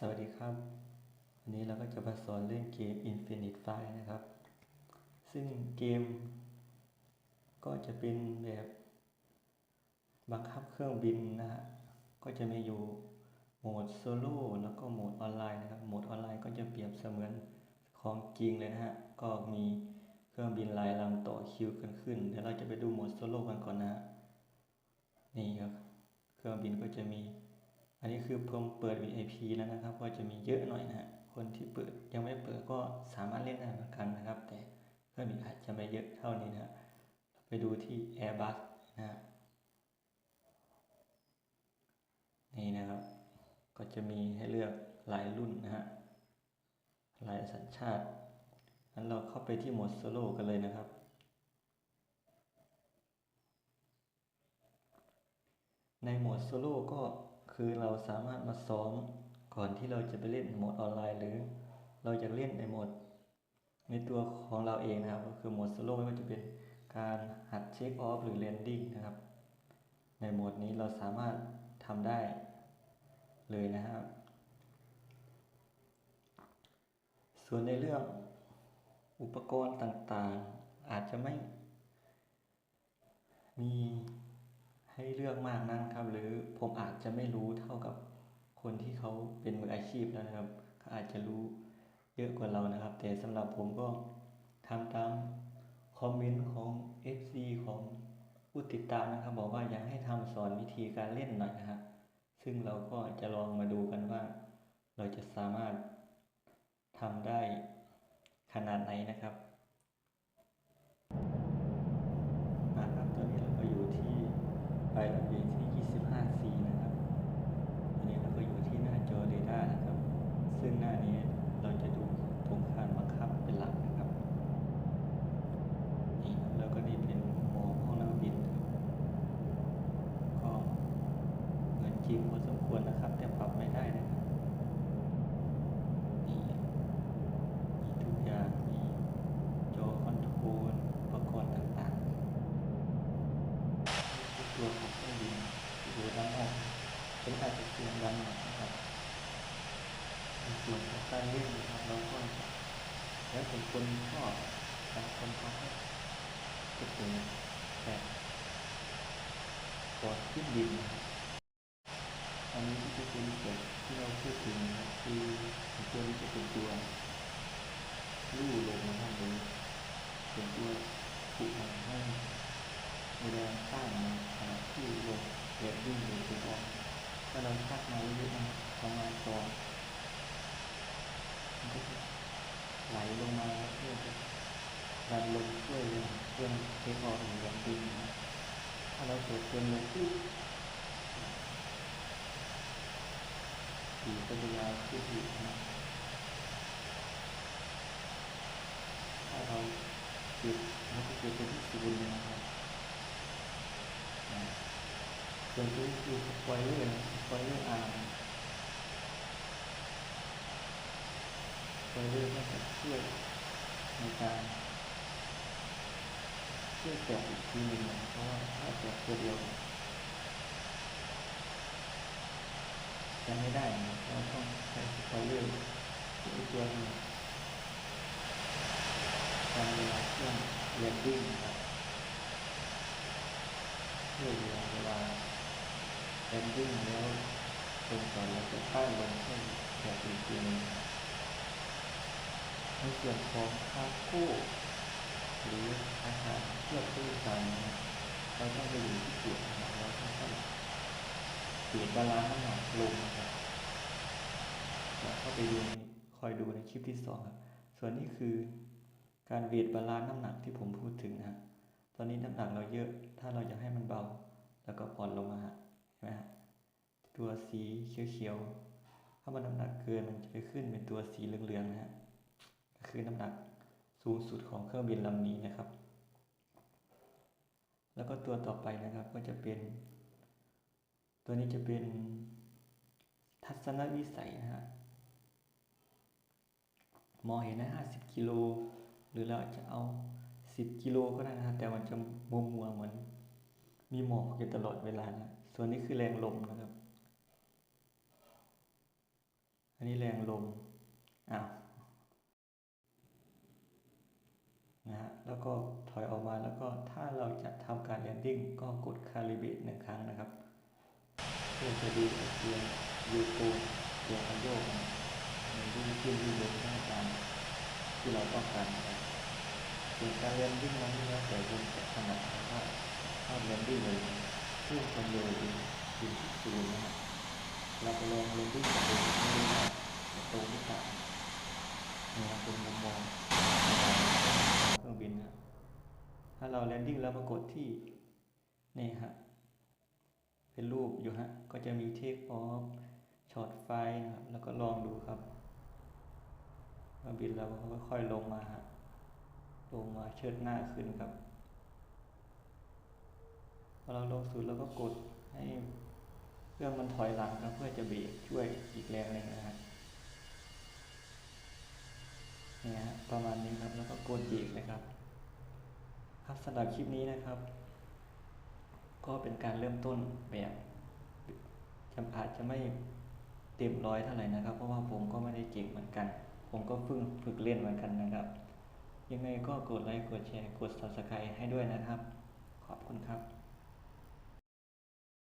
สวัสดีครับ วันนี้เราก็จะมาสอนเล่นเกม Infinite Fire นะครับ ซึ่งเกม ก็จะเป็นแบบบังคับเครื่องบินนะฮะ ก็จะมีอยู่โหมดโซโล่แล้วก็โหมดออนไลน์นะครับ โหมดออนไลน์ก็จะเปรียบเสมือนของจริงเลยนะฮะ ก็มีเครื่องบินหลายลำต่อคิวกันขึ้น เดี๋ยวเราจะไปดูโหมดโซโล่กันก่อนนะ นี่ครับ เครื่องบินก็จะมี อันนี้คือผมเปิด VIP แล้วนะครับ ก็จะมีเยอะหน่อยนะฮะคนที่เปิดยังไม่เปิดก็สามารถเล่นได้เหมือนกันนะครับ แต่เครื่อนอาจจะไม่เยอะเท่านี้นะฮะไปดูที่ Airbus นะฮะนี่นะครับ ก็จะมีให้เลือกหลายรุ่นนะฮะหลายสัญชาติงั้นเราเข้าไปที่โหมดโซโล่กันเลยนะครับในโหมดโซโล่ก็ คือเราสามารถมาซ้อมก่อนที่เราจะไปเล่นโหมดออนไลน์ หรือเราอยากเล่นในโหมด ในตัวของเราเองนะครับ ก็คือโหมดโซโล่ไม่ว่าจะเป็นการหัดเช็คออฟหรือแลนดิ้งนะครับ ในโหมดนี้เราสามารถทำได้เลยนะครับ ส่วนในเรื่องอุปกรณ์ต่างๆ อาจจะไม่มี ให้เลือกมากนักครับ หรือผมอาจจะไม่รู้เท่ากับคนที่เขาเป็นมืออาชีพแล้วนะครับเขาอาจจะรู้เยอะกว่าเรานะครับ แต่สำหรับผมก็ทำตามคอมเมนต์ของ FC ของผู้ติดตามนะครับ บอกว่าอยากให้ทำสอนวิธีการเล่นหน่อยนะครับซึ่งเราก็จะลองมาดูกันว่า เราจะสามารถทำได้ขนาดไหนนะครับตอนนี้เราก็อยู่ที่ปลายระเบียงที่ 25 4นะครับอันนี้เราก็อยู่ที่หน้าจอเรดาร์นะครับ ซึ่งหน้านี้เราจะดูโครงการบังคับเป็นหลักนะครับนี่แล้วก็นี่เป็นหมอของนักบินก็เหมือนจริงพอสมควรนะครับ แต่ปรับไม่ได้นะครับนี่มีทุกอย่างมีจอคอนโทรลอุปกรณ์ต่างๆตัวของเครื่องบินที่อยู่ด้านนอกเป็นอาจจะเสียงดังหน่อยนะครับ ส่วนของการเล่นนะครับเราก็จะแล้วแต่คนชอบบางคนเขาก็จะเป็นแบบกอดขึ้นดินนะครับอันนี้ที่จะเป็นแบบที่เราพูดถึงนะครับคือตัวนี้จะเป็นตัวลู่ลงนะครับหรือเป็นตัวผูกมันให้ในแรงต้านในขณะที่ลงเรียนวิ่งหรือตัวถ้าเราชักมาเรื่อยๆประมาณสองมันก็จะ ไหลลงมาเพื่อจะดันลงช่วยเลยเพื่อเทคออกหรือแรงวิ่งนะถ้าเราเกิดเกินลงปุ๊บปีกก็จะยาวขึ้นอีกนะถ้าเราหยุดมันก็จะเป็นที่ศูนย์นะครับส่วนตัวนี้คือสปอยเลอร์นะสปอยเลอร์อาร์ มสปอยเลอร์ก็จะช่วยในการช่วยแตะอีกทีหนึ่งเพราะว่าถ้าแตะตัวเดียวจะไม่ได้นะเราต้องใช้สปอยเลอร์อีกตัวหนึ่งการเวลาเครื่องเรียนดิ้งนะครับเพื่อเวลาเวลาแอนดิ้งแล้วลงก่อนแล้วจะป้ลงเช่นแบบอีกทีหนึง ในส่วนของคาโก้หรืออาหารเพื่อผู้สารนะครับเราต้องไปอยู่ที่จุดนะครับเราต้องเปลี่ยนบาลานซ์น้ำหนักลงนะครับแล้วเข้าไปดูคอยดูในคลิปที่สองครับส่วนนี้คือการเวทบาลานซ์น้ำหนักที่ผมพูดถึงนะตอนนี้น้ำหนักเราเยอะถ้าเราอยากให้มันเบา แล้วก็ผ่อนลงมาเห็นไหมฮะตัวสีเขียวๆถ้ามันน้ำหนักเกินมันจะไปขึ้นเป็นตัวสีเหลืองๆนะฮะ คือน้ำหนักสูงสุดของเครื่องบินลำนี้นะครับ แล้วก็ตัวต่อไปนะครับก็จะเป็น ตัวนี้จะเป็นทัศนวิสัยนะฮะมองเห็นได้ห้าสิบกิโล หรือเราจะเอาสิบกิโลก็ได้นะครับแต่มันจะมัวมัวเหมือน มีหมอกอยู่ตลอดเวลานะส่วนนี้คือแรงลมนะครับ อันนี้แรงลมอ้าว นะฮะแล้วก็ถอยออกมาแล้วก็ถ้าเราจะทำการแลนดิ้งก็กดคาลิเบตหนึ่งครั้งนะครับ เพื่อจะดูไอ้เกียร์ยูโกเกียร์คันโยกนะมันวิ่งขึ้นวิ่งลงได้ตามที่เราต้องการนะครับส่วนการแลนดิ้งนั้นแล้วแต่คนจะถนัดนะครับถ้าแลนดิ้งเลยขึ้นความเร็วถึงถึงที่ศูนย์นะครับเราไปลองแลนดิ้งกับตัวไม่รู้ว่าจะตรงหรือเปล่านี่ครับเป็นมุมมอง รื่องบินนะถ้าเราแลนดิ้งแล้วมากดที่นี่ฮะเป็นรูปอยู่ฮะก็จะมีเทคออฟช็อตไฟนะครับแล้วก็ลองดูครับมาบินแล้วก็ค่อยๆลงมาฮะลงมาเชิดหน้าขึ้นครับพอเราลงสุดแล้วก็กดให้เครื่องมันถอยหลังครับเพื่อจะเบรกช่วยอีกแรงหนึ่งนะฮะนี่ฮะ ประมาณนี้ครับ แล้วก็กดเบรกนะครับ ครับสำหรับคลิปนี้นะครับ ก็เป็นการเริ่มต้นแบบจำอาจจะไม่เต็มร้อยเท่าไหร่นะครับ เพราะว่าผมก็ไม่ได้เก่งเหมือนกัน ผมก็เพิ่งฝึกเล่นเหมือนกันนะครับ ยังไงก็กดไลค์กดแชร์กด subscribe ให้ด้วยนะครับ ขอบคุณครับ